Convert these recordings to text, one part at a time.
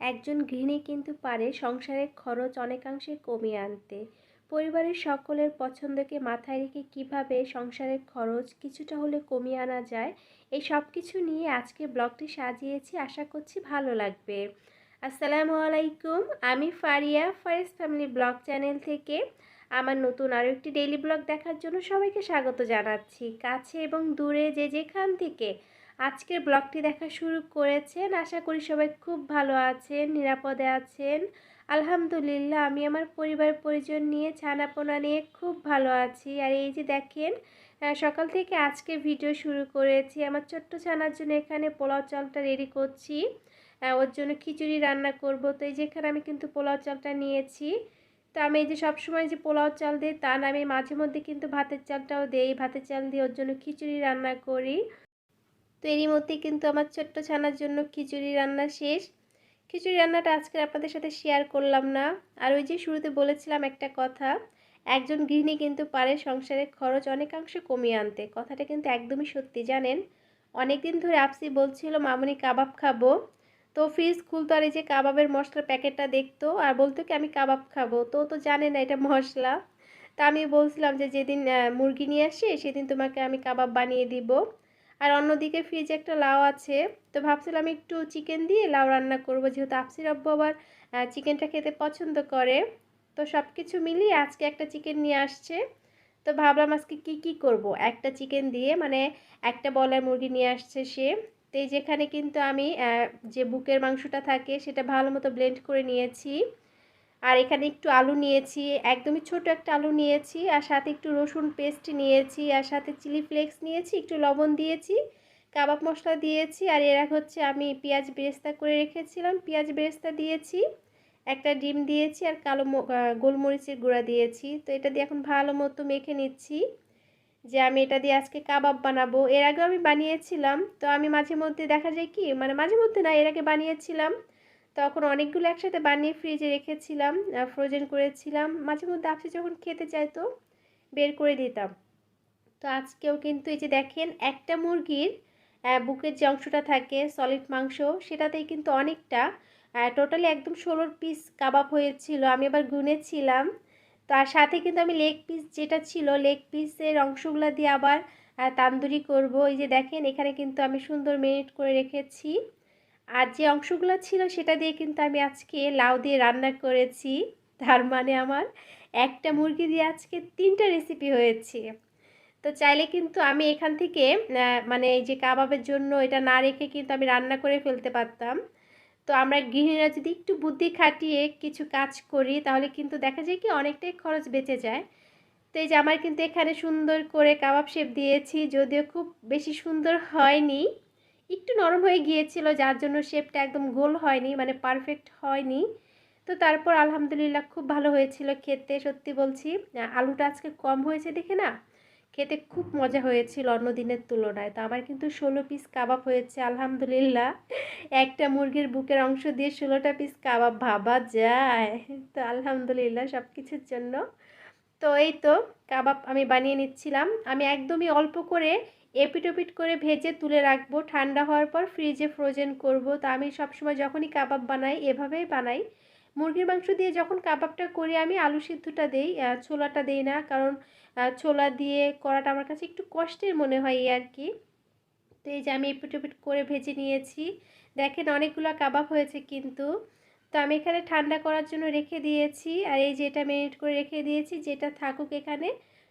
একজন গৃহিণী কিন্তু পারে সংসারের খরচ অনেকাংশে কমিয়ে আনতে। পরিবারের সকলের পছন্দকে মাথায় রেখে কীভাবে সংসারের খরচ কিছুটা হলে কমিয়ে আনা যায়, এই সব কিছু নিয়ে আজকে ব্লগটি সাজিয়েছি। আশা করছি ভালো লাগবে। আসসালামু আলাইকুম, আমি Fariya Fares family blog channel থেকে। আমার নতুন আরও একটি ডেইলি ব্লগ দেখার জন্য সবাইকে স্বাগত জানাচ্ছি। কাছে এবং দূরে যে যেখান থেকে আজকের ব্লগটি দেখা শুরু করেছেন। আশা করি সবাই খুব ভালো আছেন, নিরাপদে আছেন। আলহামদুলিল্লাহ, আমি আমার পরিবার পরিজন নিয়ে ছানাপোনা নিয়ে খুব ভালো আছি। আর এই যে দেখেন সকাল থেকে আজকে ভিডিও শুরু করেছি। আমার ছোট্ট ছানার জন্য এখানে পোলাও চালটা রেডি করছি। ওর জন্য খিচুড়ি রান্না করব। তো এই যেখানে আমি কিন্তু পোলাও চালটা নিয়েছি। তো আমি এই যে সবসময় যে পোলাও চাল দিই, তা না, আমি মাঝে মধ্যে কিন্তু ভাতের চালটাও দেই। ভাতের চাল দিয়ে ওর জন্য খিচুড়ি রান্না করি। তো এরই মধ্যে কিন্তু আমার ছোট্ট ছানার জন্য খিচুড়ি রান্না শেষ। খিচুড়ি রান্নাটা আজকে আপনাদের সাথে শেয়ার করলাম না। আর ওই যে শুরুতে বলেছিলাম একটা কথা, একজন গৃহিণী কিন্তু পারে সংসারের খরচ অনেকাংশে কমিয়ে আনতে। কথাটা কিন্তু একদমই সত্যি, জানেন? অনেক দিন ধরে আপসি বলছিল, মামুনি কাবাব খাব। তো ফ্রিজ খুলতো আর এই যে কাবাবের মশলার প্যাকেটটা দেখতো, আর বলতো কি, আমি কাবাব খাব। তো তো জানে না এটা মশলা। তা আমি বলছিলাম যে, যেদিন মুরগি নিয়ে আসি, সেদিন তোমাকে আমি কাবাব বানিয়ে দিব। আর অন্যদিকে ফ্রিজে একটা লাউ আছে। তো ভাবছিলাম একটু চিকেন দিয়ে লাউ রান্না করব, যেহেতু আপসির আব্বু আবার চিকেনটা খেতে পছন্দ করে। তো সব কিছু মিলিয়ে আজকে একটা চিকেন নিয়ে আসছে। তো ভাবলাম আজকে কি কি করব? একটা চিকেন দিয়ে মানে একটা বলার মুরগি নিয়ে আসছে সে। তো যেখানে কিন্তু আমি যে বুকের মাংসটা থাকে, সেটা ভালো মতো ব্লেন্ড করে নিয়েছি। আর এখানে একটু আলু নিয়েছি, একদমই ছোট একটা আলু নিয়েছি, আর সাথে একটু রসুন পেস্ট নিয়েছি, আর সাথে চিলি ফ্লেক্স নিয়েছি, একটু লবণ দিয়েছি, কাবাব মশলা দিয়েছি, আর এরা হচ্ছে আমি পেঁয়াজ বেরেস্তা করে রেখেছিলাম, পেঁয়াজ বেরেস্তা দিয়েছি, একটা ডিম দিয়েছি, আর কালো গোলমরিচের গুঁড়া দিয়েছি, তো এটা দিয়ে এখন ভালো মতো মেখে নিচ্ছি, যে আমি এটা দিয়ে আজকে কাবাব বানাবো। এর আগেও আমি বানিয়েছিলাম, তো আমি মাঝে মধ্যে দেখা যায় কি মানে মাঝে মধ্যে না, এর আগে বানিয়েছিলাম তখন অনেকগুলো একসাথে বানিয়ে ফ্রিজে রেখেছিলাম ফ্রোজেন করেছিলাম। মাঝে মধ্যে আপনি যখন খেতে চাইতো, বের করে দিতাম। তো আজকেও কিন্তু এই যে দেখেন, একটা মুরগির বুকের যে অংশটা থাকে সলিড মাংস, সেটাতেই কিন্তু অনেকটা টোটালি একদম ষোলোর পিস কাবাব হয়েছিল। আমি আবার গুনেছিলাম। তার সাথে কিন্তু আমি লেগ পিস যেটা ছিল লেগ পিসের অংশগুলো দিয়ে আবার তান্দুরি করব। এই যে দেখেন, এখানে কিন্তু আমি সুন্দর মেরিনেট করে রেখেছি। আর যে অংশগুলো ছিল সেটা দিয়ে কিন্তু আমি আজকে লাউ দিয়ে রান্না করেছি। তার মানে আমার একটা মুরগি দিয়ে আজকে তিনটা রেসিপি হয়েছে। তো চাইলে কিন্তু আমি এখান থেকে মানে এই যে কাবাবের জন্য এটা না রেখে কিন্তু আমি রান্না করে ফেলতে পারতাম। তো আমরা গৃহিণীরা যদি একটু বুদ্ধি খাটিয়ে কিছু কাজ করি, তাহলে কিন্তু দেখা যায় কি অনেকটাই খরচ বেঁচে যায়। তো এই যে আমার কিন্তু এখানে সুন্দর করে কাবাব শেপ দিয়েছি, যদিও খুব বেশি সুন্দর হয়নি। একটু নরম হয়ে গিয়েছিল, যার জন্য শেপটা একদম গোল হয়নি মানে পারফেক্ট হয়নি। তো তারপর আলহামদুলিল্লাহ খুব ভালো হয়েছিল খেতে, সত্যি বলছি। আলুটা আজকে কম হয়েছে দেখে না? খেতে খুব মজা হয়েছিল অন্য দিনের তুলনায়। তো আমার কিন্তু ষোলো পিস কাবাব হয়েছে, আলহামদুলিল্লাহ। একটা মুরগির বুকের অংশ দিয়ে ষোলোটা পিস কাবাব, ভাবা যায়। তো আলহামদুলিল্লাহ সব কিছুর জন্য। তো এই তো, কাবাব আমি বানিয়ে নিচ্ছিলাম। আমি একদমই অল্প করে এপিট ওপিট করে ভেজে তুলে রাখব। ঠান্ডা হওয়ার পর ফ্রিজে ফ্রোজেন করব। তো আমি সবসময় যখনই কাবাব বানাই, এভাবেই বানাই। মুরগির মাংস দিয়ে যখন কাবাবটা করি, আমি আলু সিদ্ধটা দেই ছোলাটা দেই না, কারণ ছোলা দিয়ে করাটা আমার কাছে একটু কষ্টের মনে হয় এই আর কি। তো এই যে আমি এপিট ওপিট করে ভেজে নিয়েছি। দেখেন অনেকগুলো কাবাব হয়েছে কিন্তু। তো আমি এখানে ঠান্ডা করার জন্য রেখে দিয়েছি। আর এই যে এটা মেরিনেট করে রেখে দিয়েছি, যেটা থাকুক এখানে।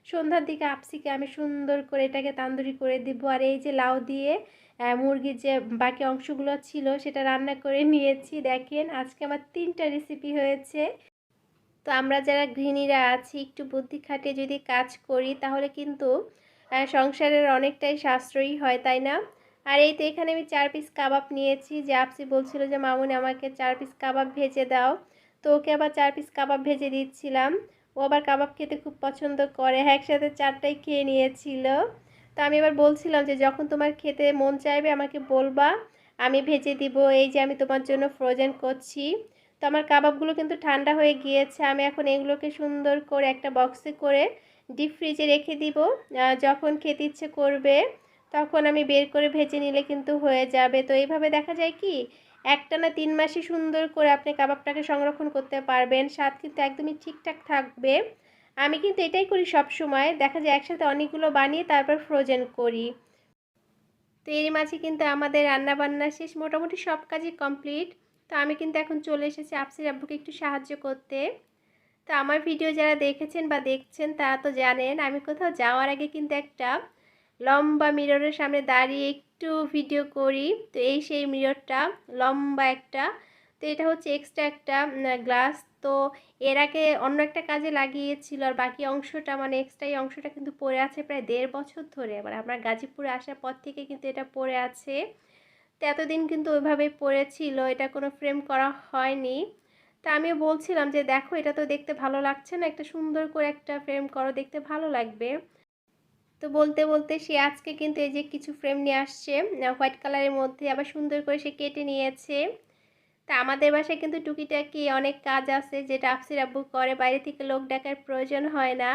সন্ধ্যার দিকে আপসিকে আমি সুন্দর করে এটাকে তান্দুরি করে দিব। আর এই যে লাউ দিয়ে মুরগির যে বাকি অংশগুলো ছিল, সেটা রান্না করে নিয়েছি। দেখেন, আজকে আমার তিনটা রেসিপি হয়েছে। তো আমরা যারা গৃহিণীরা আছি, একটু বুদ্ধি খাটিয়ে যদি কাজ করি, তাহলে কিন্তু সংসারের অনেকটাই সাশ্রয়ী হয়, তাই না? আর এই তো এখানে আমি চার পিস কাবাব নিয়েছি। যে আপসি বলছিল যে, মামুনি, আমাকে চার পিস কাবাব ভেজে দাও। তো ওকে আবার চার পিস কাবাব ভেজে দিচ্ছিলাম। ও আবার কাবাব খেতে খুব পছন্দ করে। হ্যাঁ একসাথে চারটাই খেয়ে নিয়েছিল। তো আমি এবার বলছিলাম যে, যখন তোমার খেতে মন চাইবে, আমাকে বলবা। আমি ভেজে দিব। এই যে, আমি তোমার জন্য ফ্রোজেন করছি। তো আমার কাবাবগুলো কিন্তু ঠান্ডা হয়ে গিয়েছে। আমি এখন এগুলোকে সুন্দর করে একটা বক্সে করে ডিপ ফ্রিজে রেখে দিব। যখন খেতে ইচ্ছে করবে, তখন আমি বের করে ভেজে নিলে কিন্তু হয়ে যাবে। তো এইভাবে দেখা যায় কি একটা না তিন মাসে সুন্দর করে আপনি কাবাবটাকে সংরক্ষণ করতে পারবেন। স্বাদ কিন্তু একদমই ঠিকঠাক থাকবে। আমি কিন্তু এটাই করি সব সময় দেখা যায় একসাথে অনেকগুলো বানিয়ে তারপর ফ্রোজেন করি। তো এরই মাঝে কিন্তু আমাদের রান্না বান্না শেষ, মোটামুটি সব কাজই কমপ্লিট তো আমি কিন্তু এখন চলে এসেছি আপসির আব্বুকে একটু সাহায্য করতে। তো আমার ভিডিও যারা দেখেছেন বা দেখছেন, তারা তো জানেন, আমি কোথাও যাওয়ার আগে কিন্তু একটা লম্বা মিররের সামনে দাঁড়িয়ে একটু ভিডিও করি। তো এই সেই মিররটা লম্বা একটা। তো এটা হচ্ছে এক্সট্রা একটা গ্লাস তো এর আগে অন্য একটা কাজে লাগিয়েছিল আর বাকি অংশটা মানে এক্সট্রা এই অংশটা কিন্তু পড়ে আছে প্রায় দেড় বছর ধরে। মানে আমরা গাজীপুরে আসার পর থেকে কিন্তু এটা পড়ে আছে। তো এতদিন কিন্তু ওইভাবে পড়েছিল, এটা কোনো ফ্রেম করা হয়নি। তা আমি বলছিলাম যে, দেখো, এটা তো দেখতে ভালো লাগছে না। একটা সুন্দর করে একটা ফ্রেম করো, দেখতে ভালো লাগবে। তো বলতে বলতে সে আজকে কিন্তু এই যে কিছু ফ্রেম নিয়ে আসছে হোয়াইট কালারের মধ্যে আবার সুন্দর করে সে কেটে নিয়েছে। তা আমাদের বাসায় কিন্তু টুকিটাকি অনেক কাজ আছে যেটা আফসির আব্বু করে, বাইরে থেকে লোক ডাকার প্রয়োজন হয় না।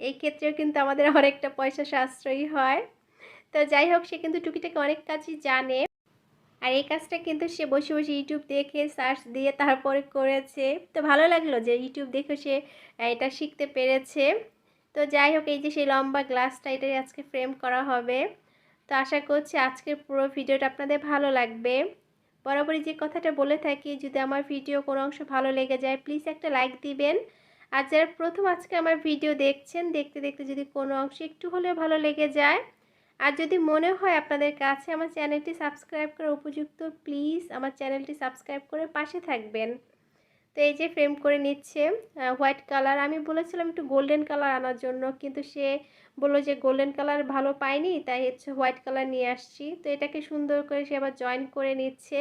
এই ক্ষেত্রেও কিন্তু আমাদের অনেকটা পয়সা সাশ্রয়ী হয়। তো যাই হোক, সে কিন্তু টুকিটাকি অনেক কাজই জানে। আর এই কাজটা কিন্তু সে বসে বসে ইউটিউব দেখে সার্চ দিয়ে তারপরে করেছে। তো ভালো লাগল যে ইউটিউব দেখে সে এটা শিখতে পেরেছে। তো যাই হোক, এই যে সেই লম্বা গ্লাসটা এটাই আজকে ফ্রেম করা হবে। তো আশা করছি আজকের পুরো ভিডিওটা আপনাদের ভালো লাগবে। বরাবরই যে কথাটা বলে থাকি, যদি আমার ভিডিও কোনো অংশ ভালো লেগে যায় প্লিজ একটা লাইক দিবেন। আর যারা প্রথম আজকে আমার ভিডিও দেখছেন, দেখতে দেখতে যদি কোনো অংশ একটু হলেও ভালো লেগে যায়, আর যদি মনে হয় আপনাদের কাছে আমার চ্যানেলটি সাবস্ক্রাইব করা উপযুক্ত প্লিজ আমার চ্যানেলটি সাবস্ক্রাইব করে পাশে থাকবেন। এই যে ফ্রেম করে নিচ্ছে হোয়াইট কালার আমি বলেছিলাম একটু গোল্ডেন কালার আনার জন্য, কিন্তু সে বলল যে গোল্ডেন কালার ভালো পায়নি তাই হচ্ছে হোয়াইট কালার নিয়ে আসছি। তো এটাকে সুন্দর করে সে আবার জয়েন করে নিচ্ছে।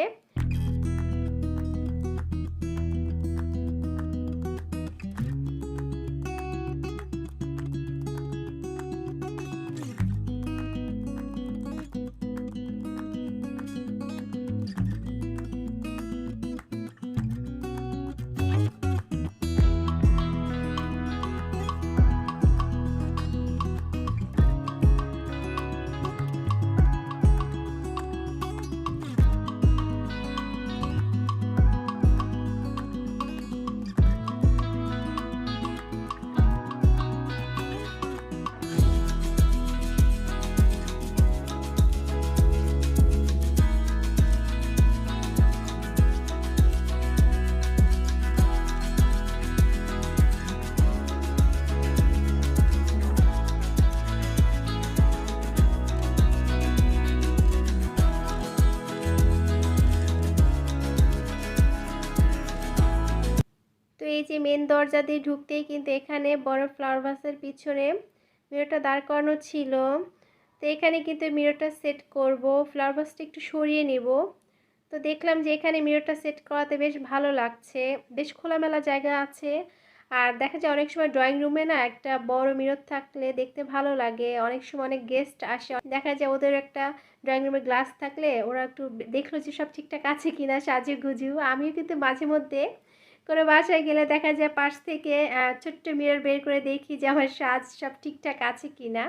যে মেন দরজা দিয়ে ঢুকতেই কিন্তু এখানে বড় ফ্লাওয়ার ভাসের পিছনে মিররটা দাঁড় করানো ছিল। তো এখানে কিন্তু মিররটা সেট করব ফ্লাওয়ার ভাসটা একটু সরিয়ে নিব। তো দেখলাম যে এখানে মিররটা সেট করাতে বেশ ভালো লাগছে, বেশ খোলামেলা জায়গা আছে। আর দেখা যায় অনেক সময় ড্রয়িং রুমে না একটা বড় মিরর থাকলে দেখতে ভালো লাগে, অনেক সময় অনেক গেস্ট আসে। দেখা যায় ওদের একটা ড্রয়িং রুমে গ্লাস থাকলে ওরা একটু দেখল যে সব ঠিকঠাক আছে কিনা সাজু গুজু আমিও কিন্তু মাঝে মধ্যে কোনো বাসায় গেলে দেখা যায় পাশ থেকে ছোট্ট মিরর বের করে দেখি যে আমার সাজ সব ঠিকঠাক আছে কি না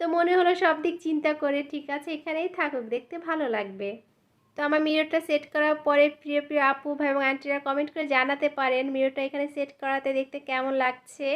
তো মনে হলো সব দিক চিন্তা করে ঠিক আছে, এখানেই থাকুক, দেখতে ভালো লাগবে। তো আমার মিররটা সেট করার পরে প্রিয় প্রিয় আপু ভাই এবং আন্টিরা কমেন্ট করে জানাতে পারেন, মিররটা এখানে সেট করাতে দেখতে কেমন লাগছে।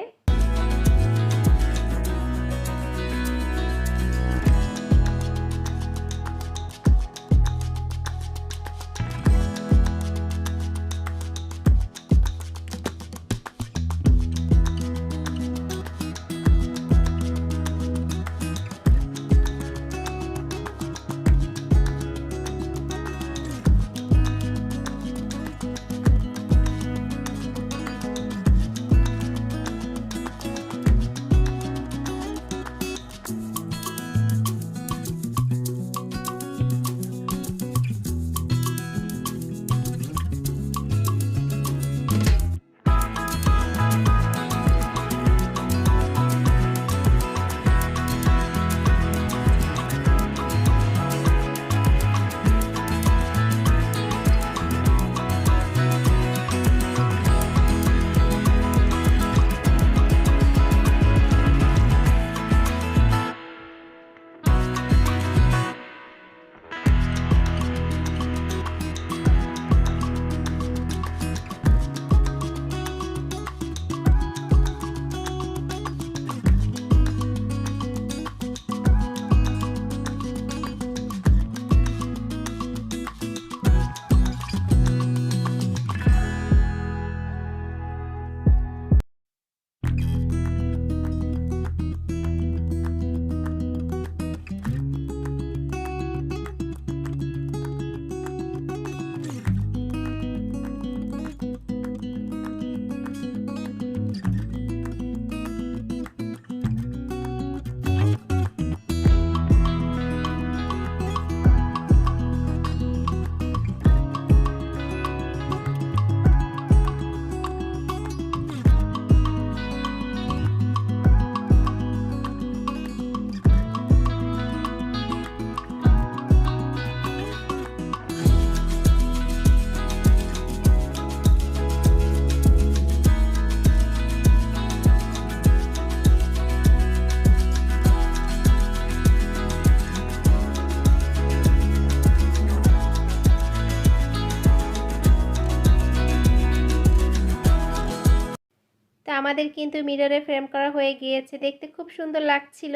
আমাদের কিন্তু মিররে ফ্রেম করা হয়ে গিয়েছে। দেখতে খুব সুন্দর লাগছিল।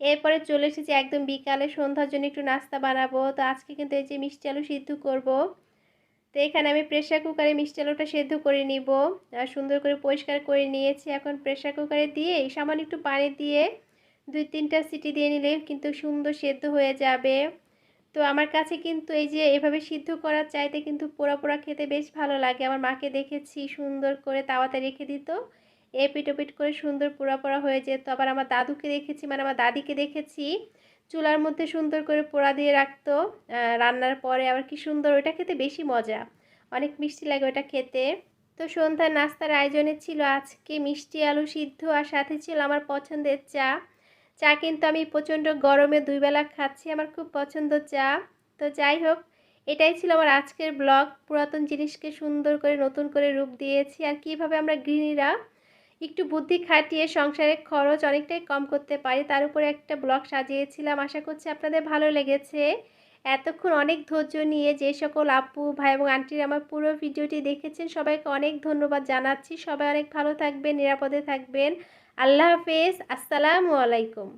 এরপরে চলে এসেছি একদম বিকালে সন্ধ্যার জন্য একটু নাস্তা বানাবো। তো আজকে কিন্তু এই যে মিষ্টি আলু সিদ্ধ করব। তো এখানে আমি প্রেশার কুকারে মিষ্টি আলুটা সেদ্ধ করে নিব। আর সুন্দর করে পরিষ্কার করে নিয়েছি। এখন প্রেশার কুকারে দিয়ে, সামান্য একটু পানি দিয়ে দুই তিনটা সিটি দিয়ে নিলে কিন্তু সুন্দর সেদ্ধ হয়ে যাবে। তো আমার কাছে কিন্তু এই যে এভাবে সিদ্ধ করার চাইতে কিন্তু পোড়া পোড়া খেতে বেশ ভালো লাগে। আমার মাকে দেখেছি সুন্দর করে তাওয়াতে রেখে দিত। এপিট ওপিট করে সুন্দর পোড়া পোড়া হয়ে যেত। আবার আমার দাদুকে দেখেছি মানে আমার দাদিকে দেখেছি, চুলার মধ্যে সুন্দর করে পোড়া দিয়ে রাখতো। রান্নার পরে আবার কি সুন্দর ওইটা খেতে বেশি মজা। অনেক মিষ্টি লাগে ওটা খেতে। তো সন্ধ্যার নাস্তার আয়োজনে ছিল আজকে মিষ্টি, আলু সিদ্ধ আর সাথে ছিল আমার পছন্দের চা। চা কিন্তু আমি প্রচণ্ড গরমে দুইবেলা খাচ্ছি, আমার খুব পছন্দ চা। তো যাই হোক, এটাই ছিল আমার আজকের ব্লগ। পুরাতন জিনিসকে সুন্দর করে, নতুন করে রূপ দিয়েছি। আর কীভাবে আমরা গৃহিণীরা একটু বুদ্ধি খাটিয়ে সংসারের খরচ অনেকটাই কম করতে পারি, তার উপরে একটা ব্লগ সাজিয়েছিলাম। আশা করছি আপনাদের ভালো লেগেছে। এতক্ষণ অনেক ধৈর্য নিয়ে যে সকল আপু, ভাই এবং আন্টির আমার পুরো ভিডিওটি দেখেছেন, সবাইকে অনেক ধন্যবাদ জানাচ্ছি। সবাই অনেক ভালো থাকবেন, নিরাপদে থাকবেন। আল্লাহ হাফেজ, আসসালামু আলাইকুম।